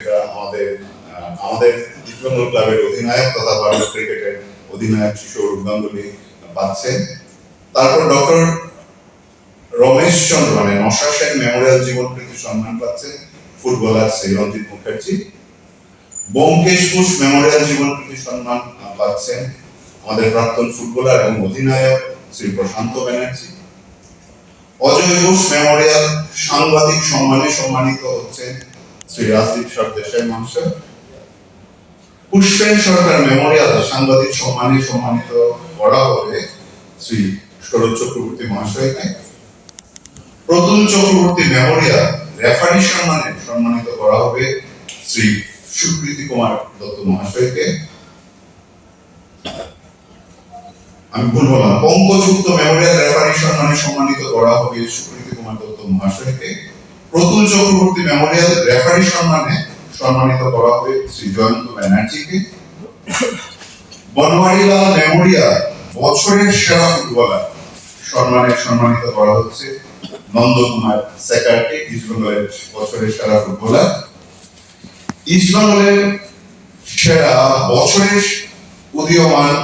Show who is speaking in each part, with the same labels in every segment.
Speaker 1: আমাদের আমাদের ইস্টবেঙ্গল ক্লাবের অধিনায়ক তথা ভারত ক্রিকেটের অধিনায়ক কিশোর গাঙ্গুলি পাচ্ছে তারপর ডক্টর রমেশ চন্দ্র মানে নশা মেমোরিয়াল জীবন প্রীতি সম্মান পাচ্ছে ফুটবলার শ্রী রঞ্জিত মুখার্জি। ব্যোমকেশ ঘোষ মেমোরিয়াল জীবন প্রীতি সম্মান পাচ্ছেন আমাদের প্রাক্তন ফুটবলার এবং অধিনায়ক শ্রী প্রশান্ত ব্যানার্জি। অজয় ঘোষ মেমোরিয়াল সাংবাদিক সম্মানে সম্মানিত হচ্ছেন শ্রী রাজদীপ সরদেশাই মহাশয় পুষ্পেন সরকার মেমোরিয়াল, সাংবাদিক, সম্মানে, সম্মানিত হবে শ্রী চক্রবর্তী মহাশয়কে। প্রতুল চক্রবর্তী মেমোরিয়াল, রেফারি সম্মানে সম্মানিত করা হবে শ্রী সুকৃতি কুমার দত্ত মহাশয়কে। আমি ভুল বললাম পঙ্কযুক্ত মেমোরিয়াল, রেফারি সম্মানে সম্মানিত করা হবে সুকৃতি কুমার দত্ত মহাশয়কে। প্রতুল চক্রবর্তী মেমোরিয়াল রেফারি সম্মানে সম্মানিত করা হবে শ্রী জয়ন্ত ব্যানার্জিকে। বনওয়ারিলাল মেমোরিয়াল বছরের সেরা ফুটবলার সম্মানে সম্মানিত করা হচ্ছে নন্দকুমার সেকারকে ইস্টবেঙ্গলের বছরের সেরা ফুটবলার। ইস্টবেঙ্গলের সেরা বছরের উদীয়মান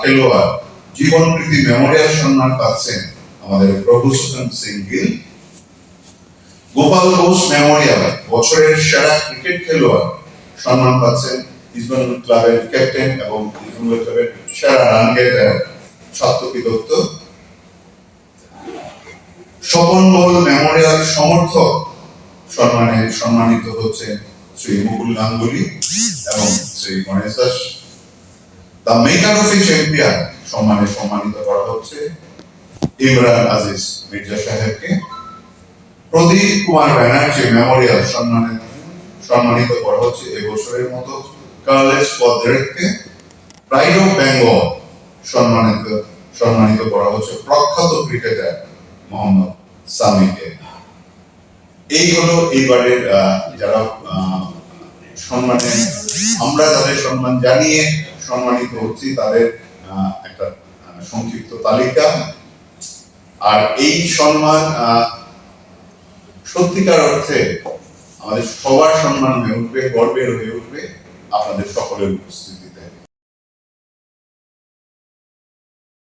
Speaker 1: খেলোয়াড়, জীবনপ্রীতি মেমোরিয়াল সম্মান পাচ্ছেন আমাদের প্রভুসূদন সিং গিল। গোপাল ঘোষ মেমোরিয়াল, বছরের সেরা ক্রিকেট খেলোয়াড়। সম্মান পাচ্ছেন ক্লাবের ক্যাপ্টেন এবং ক্লাবের সেরা run getter Dutta. Swapan memorial সমর্থক। সম্মানে সম্মানিত হচ্ছে শ্রী মুকুল গাঙ্গুলি এবং Shri Ganesh Das. The maker of champion. সম্মানে সম্মানিত করা হচ্ছে ইমরান আজিজ মির্জা সাহেবকে। প্রদীপ কুমার ব্যানার্জি মেমোরিয়াল সম্মানে সম্মানিত করা হচ্ছে এবছরের মতো কার্লেস পদ্রেককে প্রাইড অফ বেঙ্গল সম্মানিত সম্মানিত করা হচ্ছে প্রখ্যাত ক্রিকেটার মোহাম্মদ সামিকে। এই হলো এইবারের যারা সম্মানে আমরা যাদের সম্মান জানিয়ে সম্মানিত হচ্ছি, তাদের একটা সংক্ষিপ্ত তালিকা। আর এই সম্মান সত্যিকার অর্থে আমাদের সবার সম্মান হয়ে উঠবে গর্বের হয়ে উঠবে আপনাদের সকলের উপস্থিতি।